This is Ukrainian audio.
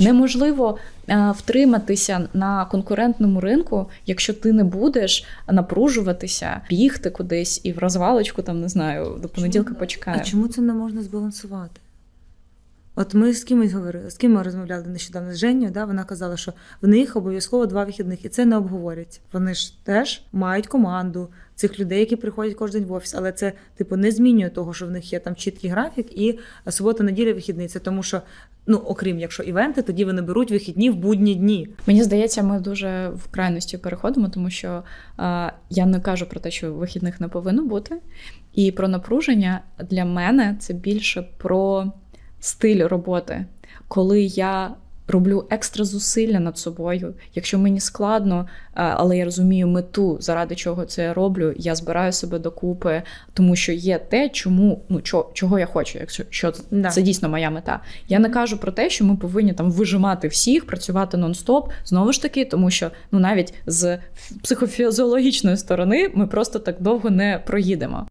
Неможливо е, втриматися на конкурентному ринку, якщо ти не будеш напружуватися, бігти кудись і в розвалочку, там не знаю, до понеділка почекає. А чому це не можна збалансувати? От ми з кимось говорили, з ким ми розмовляли нещодавно з Женєю, да, вона казала, що в них обов'язково два вихідних, і це не обговорять. Вони ж теж мають команду цих людей, які приходять кожен день в офіс, але це типу не змінює того, що в них є там чіткий графік і субота, неділя, вихідний. Це тому, що ну окрім якщо івенти, тоді вони беруть вихідні в будні дні. Мені здається, ми дуже в крайності переходимо, тому що е, я не кажу про те, що вихідних не повинно бути. І про напруження для мене це більше про стиль роботи, коли я. Роблю екстра зусилля над собою. Якщо мені складно, е, але я розумію мету, заради чого це я роблю, я збираю себе докупи, тому що є те, чому ну чо, чого я хочу, якщо що Да. це дійсно моя мета. Я не кажу про те, що ми повинні там вижимати всіх, працювати нон-стоп. Знову ж таки, тому що ну навіть з психофізіологічної сторони ми просто так довго не проїдемо.